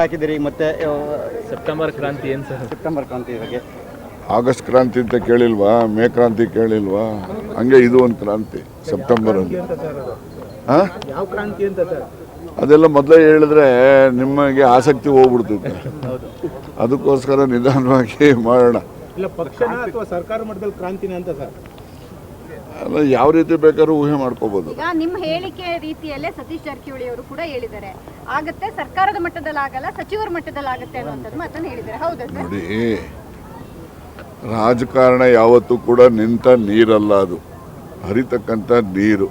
ಹಾಕಿದ್ದೀರಿ ಮತ್ತೆ ಸೆಪ್ಟೆಂಬರ್ ಕ್ರಾಂತಿ ಏನು ಸರ್? ಸೆಪ್ಟೆಂಬರ್ ಕ್ರಾಂತಿ ಬಗ್ಗೆ? ಆಗಸ್ಟ್ ಕ್ರಾಂತಿ ಅಂತ ಕೇಳಿಲ್ವಾ? ಮೇ ಕ್ರಾಂತಿ ಕೇಳಿಲ್ವಾ? ಹಂಗೆ ಇದು ಒಂದು ಕ್ರಾಂತಿ ಸೆಪ್ಟೆಂಬರ್ ಅಲ್ಲಿ ಹಾ? ಯಾವ ಕ್ರಾಂತಿ ಅಂತ ಸರ್ ಅದೆಲ್ಲ ಮೊದಲೇ ಹೇಳಿದ್ರೆ ನಿಮಗೆ ಆಸಕ್ತಿ ಹೋಗ್ಬಿಡ್ತಿತ್ತು. ಅದಕ್ಕೋಸ್ಕರ ನಿಧಾನವಾಗಿ ಮಾಡೋಣ. ಇಲ್ಲ ಪಕ್ಷ ಅಥವಾ ಸರ್ಕಾರ ಮಟ್ಟದಲ್ಲಿ ಕ್ರಾಂತಿನ ಅಂತ ಸರ್? ಅಲ್ಲ ಯಾವ ರೀತಿ ಬೇಕಾದ್ರೂ ಊಹೆ ಮಾಡ್ಕೋಬಹುದು ಈಗ ನಿಮ್ಮ ಹೇಳಿಕೆ ರೀತಿಯಲ್ಲೇ ಸತೀಶ್ ಜಾರಕಿಹೊಳಿ ಅವರು ಕೂಡ ಹೇಳಿದ್ದಾರೆ. ಆಗತ್ತೆ ಸರ್ಕಾರದ ಮಟ್ಟದಲ್ಲಿ ಆಗಲ್ಲ ಸಚಿವರ ಮಟ್ಟದಲ್ಲಿ ಆಗತ್ತೆ ಮಾತನ್ನು ಹೇಳಿದ್ದಾರೆ. ಹೌದಾ ಸರ್? ನೋಡಿ ರಾಜಕಾರಣ ಯಾವತ್ತೂ ಕೂಡ ನಿಂತ ನೀರಲ್ಲ ಅದು. ಹರಿತಕ್ಕಂಥ ನೀರು.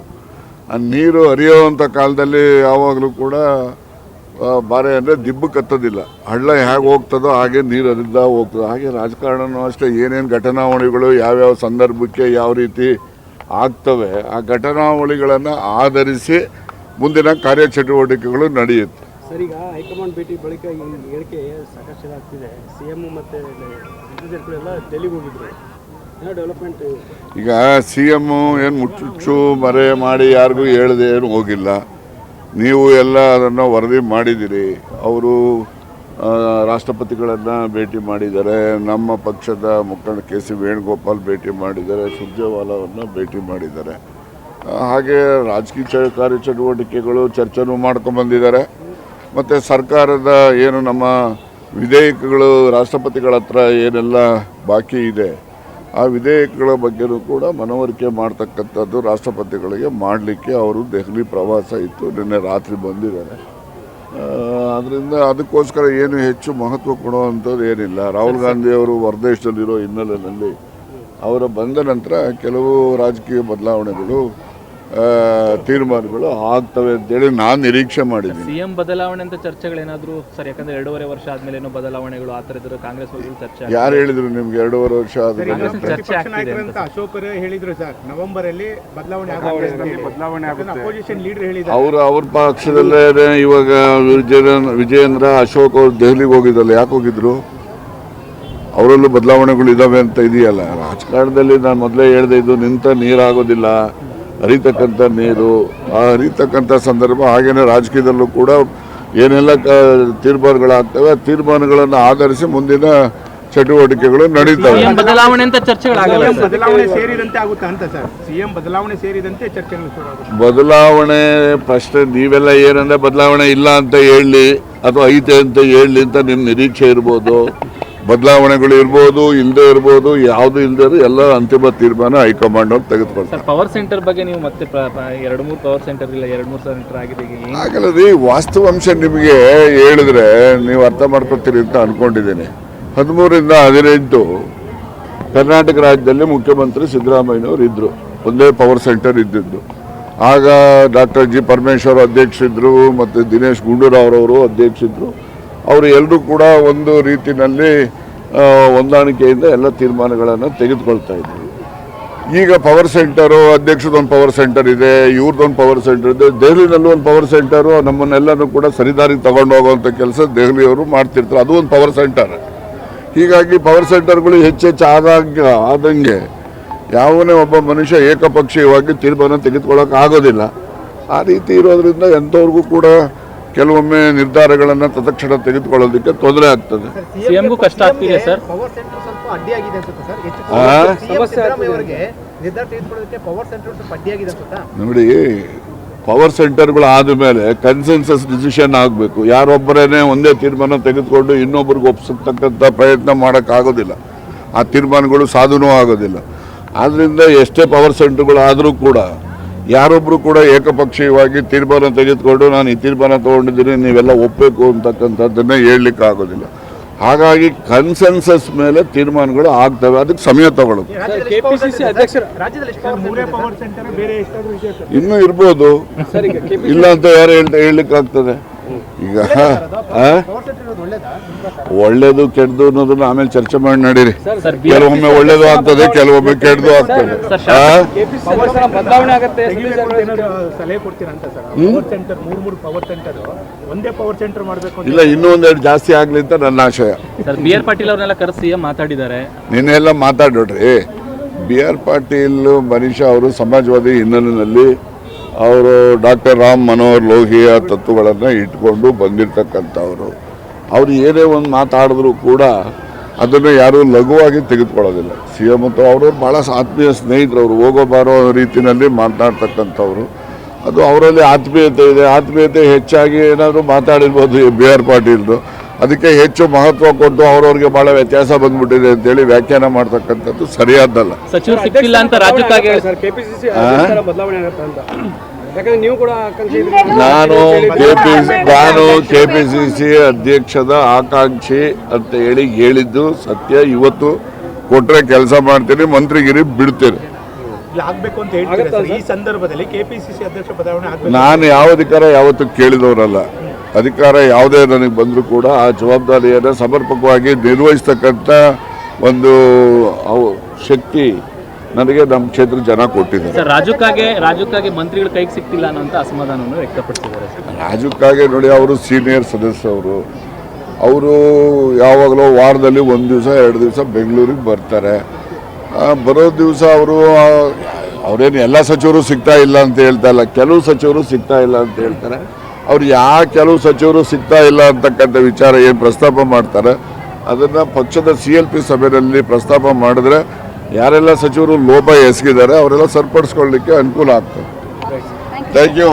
ಆ ನೀರು ಹರಿಯುವಂಥ ಕಾಲದಲ್ಲಿ ಯಾವಾಗಲೂ ಕೂಡ ಬಾರೆ ಅಂದರೆ ದಿಬ್ಬು ಕತ್ತದಿಲ್ಲ. ಹಳ್ಳ ಹೇಗೆ ಹೋಗ್ತದೋ ಹಾಗೆ ನೀರು ಹರಿದ ಹೋಗ್ತದೆ ಹಾಗೆ ರಾಜಕಾರಣನೂ ಅಷ್ಟೇ. ಏನೇನು ಘಟನಾವಳಿಗಳು ಯಾವ್ಯಾವ ಸಂದರ್ಭಕ್ಕೆ ಯಾವ ರೀತಿ ಆಗ್ತವೆ. ಆ ಘಟನಾವಳಿಗಳನ್ನು ಆಧರಿಸಿ ಮುಂದಿನ ಕಾರ್ಯಚಟುವಟಿಕೆಗಳು ನಡೆಯುತ್ತೆ. ಸರ್ ಈಗ ಹೈಕಮಾಂಡ್ ಭೇಟಿ ಬಳಿಕ ಈ ಹೇಳಿಕೆ ಸಾಕಷ್ಟು ಆಗ್ತಿದೆ. ಸಿ ಎಂ ಮತ್ತು ಡೆಲ್ಲಿಗೆ ಹೋಗಿದ್ರು. ಡೆವಲಪ್ಮೆಂಟ್ ಈಗ ಸಿ ಎಮ್ಮು ಏನು ಮುಚ್ಚುಚ್ಚು ಮರೆ ಮಾಡಿ ಯಾರಿಗೂ ಹೇಳದೆ ಏನು ಹೋಗಿಲ್ಲ. ನೀವು ಎಲ್ಲ ಅದನ್ನು ವರದಿ ಮಾಡಿದ್ದೀರಿ ಅವರು ರಾಷ್ಟ್ರಪತಿಗಳನ್ನು ಭೇಟಿ ಮಾಡಿದ್ದಾರೆ. ನಮ್ಮ ಪಕ್ಷದ ಮುಖಂಡ ಕೆ ಸಿ ವೇಣುಗೋಪಾಲ್ ಭೇಟಿ ಮಾಡಿದ್ದಾರೆ. ಸುರ್ಜೇವಾಲಾವನ್ನು ಭೇಟಿ ಮಾಡಿದ್ದಾರೆ. ಹಾಗೆ ರಾಜಕೀಯ ಕಾರ್ಯಚಟುವಟಿಕೆಗಳು ಚರ್ಚೆನೂ ಮಾಡ್ಕೊಂಡ್ಬಂದಿದ್ದಾರೆ ಮತ್ತು ಸರ್ಕಾರದ ಏನು ನಮ್ಮ ವಿಧೇಯಕಗಳು ರಾಷ್ಟ್ರಪತಿಗಳ ಹತ್ರ ಏನೆಲ್ಲ ಬಾಕಿ ಇದೆ, ಆ ವಿಧೇಯಕಗಳ ಬಗ್ಗೆನೂ ಕೂಡ ಮನವರಿಕೆ ಮಾಡ್ತಕ್ಕಂಥದ್ದು ರಾಷ್ಟ್ರಪತಿಗಳಿಗೆ ಮಾಡಲಿಕ್ಕೆ ಅವರು ದೆಹಲಿ ಪ್ರವಾಸ ಇತ್ತು. ನಿನ್ನೆ ರಾತ್ರಿ ಬಂದಿದ್ದಾರೆ. ಅದರಿಂದ ಅದಕ್ಕೋಸ್ಕರ ಏನು ಹೆಚ್ಚು ಮಹತ್ವ ಕೊಡುವಂಥದ್ದು ಏನಿಲ್ಲ. ರಾಹುಲ್ ಗಾಂಧಿ ಅವರು ಹೊರದೇಶದಲ್ಲಿರೋ ಹಿನ್ನೆಲೆಯಲ್ಲಿ ಅವರ ಬಂದ ನಂತರ ಕೆಲವು ರಾಜಕೀಯ ಬದಲಾವಣೆಗಳು ತೀರ್ಮಾನಗಳು ಆಗ್ತವೆ ಅಂತೇಳಿ ನಾನು ನಿರೀಕ್ಷೆ ಮಾಡಿದ್ದೀನಿ. ಸಿಎಂ ಬದಲಾವಣೆ ಅಂತ ಚರ್ಚೆಗಳೇನಾದರೂ ಸರ್ ಯಾಕಂದ್ರೆ ಎರಡೂವರೆ ವರ್ಷ ಆದ್ಮೇಲೆ ಏನೋ ಬದಲಾವಣೆಗಳು ಆ ಥರ ಇದ್ರು ಕಾಂಗ್ರೆಸ್ ಚರ್ಚೆ. ಯಾರು ಹೇಳಿದ್ರು ನಿಮ್ಗೆ ಎರಡೂವರೆ ವರ್ಷ ಅಶೋಕ್ ಹೇಳಿದ್ರು ಸರ್ ನವೆಂಬರ್ ಅಲ್ಲಿ ಬದಲಾವಣೆ ಬದಲಾವಣೆ ಅಪೋಸಿಷನ್ ಲೀಡರ್ ಹೇಳಿದ್ದಾರೆ. ಅವರು ಅವ್ರ ಪಕ್ಷದಲ್ಲೇ ಇವಾಗ ವಿಜಯೇಂದ್ರ ವಿಜಯೇಂದ್ರ ಅಶೋಕ್ ಅವರು ದೆಹಲಿಗೆ ಹೋಗಿದ್ದಲ್ಲ ಯಾಕೆ ಹೋಗಿದ್ರು? ಅವರಲ್ಲೂ ಬದಲಾವಣೆಗಳು ಇದಾವೆ ಅಂತ ಇದೆಯಲ್ಲ. ರಾಜಕಾರಣದಲ್ಲಿ ನಾನು ಮೊದಲೇ ಹೇಳ್ದೆ ಇದು ನಿಂತ ನೀರಾಗೋದಿಲ್ಲ. ಹರಿತಕ್ಕಂಥ ನೀರು ಆ ಹರಿತಕ್ಕಂಥ ಸಂದರ್ಭ ಹಾಗೇನೆ ರಾಜಕೀಯದಲ್ಲೂ ಕೂಡ ಏನೆಲ್ಲ ಕ- ತೀರ್ಮಾನಗಳಾಗ್ತವೆ ಆ ತೀರ್ಮಾನಗಳನ್ನು ಆಧರಿಸಿ ಮುಂದಿನ ಚಟುವಟಿಕೆಗಳು ನಡೀತವೆ. ಬದಲಾವಣೆ ಅಂತ ಚರ್ಚೆಗಳಾಗಲ್ಲ ಬದಲಾವಣೆ ಸೇರಿದಂತೆ ಆಗುತ್ತಾ ಅಂತ ಸರ್? ಸಿಎಂ ಬದಲಾವಣೆ ಸೇರಿದಂತೆ ಚರ್ಚೆಗಳು ಶುರು ಬದಲಾವಣೆ ಪ್ರಶ್ನೆ ನೀವೆಲ್ಲ ಏನಂದ್ರೆ ಬದಲಾವಣೆ ಇಲ್ಲ ಅಂತ ಹೇಳಿ ಅಥವಾ ಐತೆ ಅಂತ ಹೇಳಿ ಅಂತ ನಿಮ್ಮ ನಿರೀಕ್ಷೆ ಇರ್ಬೋದು. ಬದಲಾವಣೆಗಳು ಇರ್ಬೋದು ಇಲ್ಲದೆ ಇರ್ಬೋದು ಯಾವುದು ಇಲ್ಲದೆ ಎಲ್ಲ ಅಂತಿಮ ತೀರ್ಮಾನ ಹೈಕಮಾಂಡ್ ಅವ್ರು ತೆಗೆದುಕೊಳ್ತಾರೆ. ಪವರ್ ಸೆಂಟರ್ ಬಗ್ಗೆ ನೀವು ಮತ್ತೆ ಎರಡು ಮೂರು ಪವರ್ ಸೆಂಟರ್ ಇಲ್ಲ ಎರಡು ಮೂರು ಸೆಂಟರ್ ಆಗಿದೆ ಈಗ ಏನ್- ಆಗಲ್ಲ ರೀ ವಾಸ್ತವಾಂಶ ನಿಮಗೆ ಹೇಳಿದ್ರೆ ನೀವು ಅರ್ಥ ಮಾಡ್ಕೊತೀರಿ ಅಂತ ಅನ್ಕೊಂಡಿದ್ದೀನಿ. ಹದಿಮೂರಿಂದ ಹದಿನೆಂಟು ಕರ್ನಾಟಕ ರಾಜ್ಯದಲ್ಲಿ ಮುಖ್ಯಮಂತ್ರಿ ಸಿದ್ದರಾಮಯ್ಯನವರು ಇದ್ದರು ಒಂದೇ ಪವರ್ ಸೆಂಟರ್ ಇದ್ದಿದ್ದು. ಆಗ ಡಾಕ್ಟರ್ ಜಿ ಪರಮೇಶ್ವರ್ ಅಧ್ಯಕ್ಷರಿದ್ದರು ಮತ್ತು ದಿನೇಶ್ ಗುಂಡೂರಾವ್ರವರು ಅಧ್ಯಕ್ಷರಿದ್ದರು ಅವರು ಎಲ್ಲರೂ ಕೂಡ ಒಂದು ರೀತಿಯಲ್ಲಿ ಹೊಂದಾಣಿಕೆಯಿಂದ ಎಲ್ಲ ತೀರ್ಮಾನಗಳನ್ನು ತೆಗೆದುಕೊಳ್ತಾ ಇದ್ದೀವಿ ಈಗ ಪವರ್ ಸೆಂಟರು ಅಧ್ಯಕ್ಷದೊಂದು ಪವರ್ ಸೆಂಟರ್ ಇದೆ, ಇವ್ರದ್ದೊಂದು ಪವರ್ ಸೆಂಟರ್ ಇದೆ, ದೆಹಲಿನಲ್ಲೂ ಒಂದು ಪವರ್ ಸೆಂಟರು ನಮ್ಮನ್ನೆಲ್ಲನೂ ಕೂಡ ಸರಿದಾರಿಗೆ ತಗೊಂಡು ಹೋಗುವಂಥ ಕೆಲಸ ದೆಹಲಿಯವರು ಮಾಡ್ತಿರ್ತಾರೆ. ಅದು ಒಂದು ಪವರ್ ಸೆಂಟರ್ ಹೀಗಾಗಿ ಪವರ್ ಸೆಂಟರ್ಗಳು ಹೆಚ್ಚೆಚ್ಚು ಆದಾಗ, ಆದಂಗೆ ಯಾವನೇ ಒಬ್ಬ ಮನುಷ್ಯ ಏಕಪಕ್ಷೀಯವಾಗಿ ತೀರ್ಮಾನ ತೆಗೆದುಕೊಳ್ಳೋಕೆ ಆಗೋದಿಲ್ಲ ಆ ರೀತಿ ಇರೋದ್ರಿಂದ ಎಂಥವ್ರಿಗೂ ಕೂಡ ಕೆಲವೊಮ್ಮೆ ನಿರ್ಧಾರಗಳನ್ನು ತತ್ಕ್ಷಣ ತೆಗೆದುಕೊಳ್ಳೋದಕ್ಕೆ ತೊಂದರೆ ಆಗ್ತದೆ. ಸಿಎಂಗೂ ಕಷ್ಟ ಆಗ್ತಿದೆ ಸರ್. ಪವರ್ ಸೆಂಟರ್ ಸ್ವಲ್ಪ ಅಡ್ಡಿಯಾಗಿದೆ ಅನ್ಸುತ್ತೆ ಸರ್. ಹೆಚ್ಚು ಆ? ಸಿದ್ದರಾಮಯ್ಯ ಅವರಿಗೆ ನಿರ್ಧಾರ ತೆಗೆದುಕೊಳ್ಳೋದಕ್ಕೆ ಪವರ್ ಸೆಂಟರ್ ಸ್ವಲ್ಪ ಅಡ್ಡಿಯಾಗಿದೆ ಅನ್ಸುತ್ತಾ? ನೋಡಿ ಪವರ್ ಸೆಂಟರ್ಗಳು ಆದಮೇಲೆ ಕನ್ಸೆನ್ಸಸ್ ಡಿಸಿಷನ್ ಆಗಬೇಕು. ಯಾರೊಬ್ಬರೇನೆ ಒಂದೇ ತೀರ್ಮಾನ ತೆಗೆದುಕೊಂಡು ಇನ್ನೊಬ್ರಿಗೆ ಒಪ್ಪಿಸತಕ್ಕಂಥ ಪ್ರಯತ್ನ ಮಾಡೋಕ್ಕಾಗೋದಿಲ್ಲ. ಆ ತೀರ್ಮಾನಗಳು ಸಾಧನೂ ಆಗೋದಿಲ್ಲ. ಆದ್ದರಿಂದ ಎಷ್ಟೇ ಪವರ್ ಸೆಂಟರ್ಗಳು ಆದರೂ ಕೂಡ ಯಾರೊಬ್ಬರು ಕೂಡ ಏಕಪಕ್ಷೀಯವಾಗಿ ತೀರ್ಮಾನ ತೆಗೆದುಕೊಂಡು ನಾನು ಈ ತೀರ್ಮಾನ ತಗೊಂಡಿದ್ದೀನಿ ನೀವೆಲ್ಲ ಒಪ್ಪಬೇಕು ಅಂತಕ್ಕಂಥದ್ದನ್ನೇ ಹೇಳಲಿಕ್ಕೆ ಆಗೋದಿಲ್ಲ. ಹಾಗಾಗಿ ಕನ್ಸೆನ್ಸಸ್ ಮೇಲೆ ತೀರ್ಮಾನಗಳು ಆಗ್ತವೆ ಅದಕ್ಕೆ ಸಮಯ ತಗೊಳ್ಳುತ್ತೆ ಕೆಪಿಸಿಸಿ ಅಧ್ಯಕ್ಷರ ರಾಜ್ಯದಲ್ಲಿ ಎಷ್ಟು ಸೆಂಟರ್ ಬೇರೆ ಎಷ್ಟಾದ್ರೂ ವಿಷಯ ಸರ್. ಇನ್ನೂ ಇರ್ಬೋದು. ಸರ್ ಇಲ್ಲ ಅಂತ ಯಾರು ಹೇಳ್ತಾ ಹೇಳಲಿಕ್ಕೆ ಆಗ್ತದೆ ಈಗ ಆ? ಪವರ್ ಸೆಂಟರ್ ಒಳ್ಳೇದಾ ಕೆಟ್ಟದು ಅನ್ನೋದನ್ನ ಆಮೇಲೆ ಚರ್ಚೆ ಮಾಡಿ ನಡೀರಿ. ಸರ್ ಕೆಲವೊಮ್ಮೆ ಒಳ್ಳೇದು ಆಗ್ತದೆ ಕೆಲವೊಮ್ಮೆ ಕೆಟ್ಟದು ಆಗ್ತದೆ. ಆ? ಕೆಪಿಸಿಸಿ ಬದಲಾವಣೆ ಆಗುತ್ತೆ ತೆಗಿಬೇಕು ಅಂತ ಏನಾದ್ರು ಸಲಹೆ ಕೊಡ್ತೀರಾ ಅಂತ ಸರ್? ಪವರ್ ಸೆಂಟರ್ ಮೂರ್ ಮೂರು ಪವರ್ ಸೆಂಟರ್ ಒಂದೇ ಪವರ್ ಸೆಂಟರ್ ಮಾಡಬೇಕು ಅಂತ ಇಲ್ಲ ಇನ್ನೂ ಒಂದೆರಡು ಜಾಸ್ತಿ ಆಗ್ಲಿ ಅಂತ ನನ್ನ ಆಶಯ. ಸರ್ ಬಿ ಆರ್ ಪಾಟೀಲ್ ಅವ್ರನ್ನೆಲ್ಲ ಕರೆಸಿ ಮಾತಾಡಿದ್ದಾರೆ. ನಿನ್ನೆಲ್ಲ ಮಾತಾಡೋಡ್ರಿ ಬಿ ಆರ್ ಪಾಟೀಲ್ ಮನೀಷಾ ಅವರು ಸಮಾಜವಾದಿ ಹಿನ್ನೆಲೆಯಲ್ಲಿ ಅವರು ಡಾಕ್ಟರ್ ರಾಮ್ ಮನೋಹರ್ ಲೋಹಿಯ ತತ್ವಗಳನ್ನು ಇಟ್ಕೊಂಡು ಬಂದಿರತಕ್ಕಂಥವ್ರು. ಅವರು ಏನೇ ಒಂದು ಮಾತಾಡಿದ್ರೂ ಕೂಡ ಅದನ್ನು ಯಾರೂ ಲಘುವಾಗಿ ತೆಗೆದುಕೊಳ್ಳೋದಿಲ್ಲ. ಸಿ ಎಂ ಮತ್ತು ಅವರು ಭಾಳ ಆತ್ಮೀಯ ಸ್ನೇಹಿತರು ಅವರು. ಹೋಗೋ ಬಾರೋ ರೀತಿಯಲ್ಲಿ ಮಾತನಾಡ್ತಕ್ಕಂಥವ್ರು ಅದು ಅವರಲ್ಲಿ ಆತ್ಮೀಯತೆ ಇದೆ. ಆತ್ಮೀಯತೆ ಹೆಚ್ಚಾಗಿ ಏನಾದರೂ ಮಾತಾಡಿರ್ಬೋದು ಬಿ ಆರ್ ಪಾಟೀಲ್ರು ಅದಕ್ಕೆ ಹೆಚ್ಚು ಮಹತ್ವ ಕೊಟ್ಟು ಅವ್ರವ್ರಿಗೆ ಬಹಳ ವ್ಯತ್ಯಾಸ ಬಂದ್ಬಿಟ್ಟಿದೆ ಅಂತೇಳಿ ವ್ಯಾಖ್ಯಾನ ಮಾಡ್ತಕ್ಕಂಥದ್ದು ಸರಿಯಾದ್ದಲ್ಲ. ಸಚಿವರು ಸಿಕ್ತಿಲ್ಲ ಅಂತ ರಾಜ್ಯಕ್ಕಾಗಿ ಸರ್ ಕೆಪಿಸಿಸಿ ಬದಲಾವಣೆ ಆಗುತ್ತೆ ಅಂತ. ಯಾಕಂದ್ರೆ ನೀವು ಕೂಡ ನಾನು ಕೆ ಪಿ ನಾನು ಕೆ ಪಿ ಸಿ ಸಿ ಅಧ್ಯಕ್ಷದ ಆಕಾಂಕ್ಷಿ ಅಂತ ಹೇಳಿ ಹೇಳಿದ್ದು ಸತ್ಯ. ಇವತ್ತು ಕೊಟ್ರೆ ಕೆಲಸ ಮಾಡ್ತೀನಿ ಮಂತ್ರಿಗಿರಿ ಬಿಡ್ತೀರಿ ಇಲ್ಲ ಆಗ್ಬೇಕು ಅಂತ ಹೇಳ್ತೀರಾ ಸರ್? ಈ ಸಂದರ್ಭದಲ್ಲಿ ಕೆಪಿಸಿಸಿ ಅಧ್ಯಕ್ಷ ಬದಲಾವಣೆ ಆಗ್ಬೇಕು ನಾನು ಯಾವ ಅಧಿಕಾರ ಯಾವತ್ತೂ ಕೇಳಿದವರಲ್ಲ. ಅಧಿಕಾರ ಯಾವುದೇ ನನಗೆ ಬಂದರೂ ಕೂಡ ಆ ಜವಾಬ್ದಾರಿಯನ್ನು ಸಮರ್ಪಕವಾಗಿ ನಿರ್ವಹಿಸ್ತಕ್ಕಂಥ ಒಂದು ಶಕ್ತಿ ನನಗೆ ನಮ್ಮ ಕ್ಷೇತ್ರ ಜನ ಕೊಟ್ಟಿದ್ದಾರೆ. ರಾಜಕ್ಕಾಗೆ ರಾಜಕ್ಕಾಗೆ ಮಂತ್ರಿಗಳ ಕೈಗೆ ಸಿಕ್ತಿಲ್ಲ ಅನ್ನೋಂಥ ಅಸಮಾಧಾನವನ್ನು ವ್ಯಕ್ತಪಡಿಸಿದ್ದಾರೆ ರಾಜಕ್ಕಾಗಿ ನೋಡಿ ಅವರು ಸೀನಿಯರ್ ಸದಸ್ಯವರು ಅವರು. ಯಾವಾಗಲೂ ವಾರದಲ್ಲಿ ಒಂದು ದಿವಸ ಎರಡು ದಿವಸ ಬೆಂಗಳೂರಿಗೆ ಬರ್ತಾರೆ. ಬರೋ ದಿವಸ ಅವರು ಅವರೇನು ಎಲ್ಲ ಸಚಿವರು ಸಿಗ್ತಾ ಇಲ್ಲ ಅಂತ ಹೇಳ್ತಾ ಇಲ್ಲ ಕೆಲವು ಸಚಿವರು ಸಿಗ್ತಾ ಇಲ್ಲ ಅಂತ ಹೇಳ್ತಾರೆ. ಅವ್ರು ಯಾವ ಕೆಲವು ಸಚಿವರು ಸಿಗ್ತಾ ಇಲ್ಲ ಅಂತಕ್ಕಂಥ ವಿಚಾರ ಏನು ಪ್ರಸ್ತಾಪ ಮಾಡ್ತಾರೆ ಅದನ್ನು ಪಕ್ಷದ ಸಿ ಎಲ್ ಪಿ ಸಭೆಯಲ್ಲಿ ಪ್ರಸ್ತಾಪ ಮಾಡಿದ್ರೆ ಯಾರೆಲ್ಲ ಸಚಿವರು ಲೋಪ ಎಸಗಿದ್ದಾರೆ ಅವರೆಲ್ಲ ಸರಿಪಡಿಸ್ಕೊಳ್ಳಿಕ್ಕೆ ಅನುಕೂಲ ಆಗ್ತದೆ. Thank you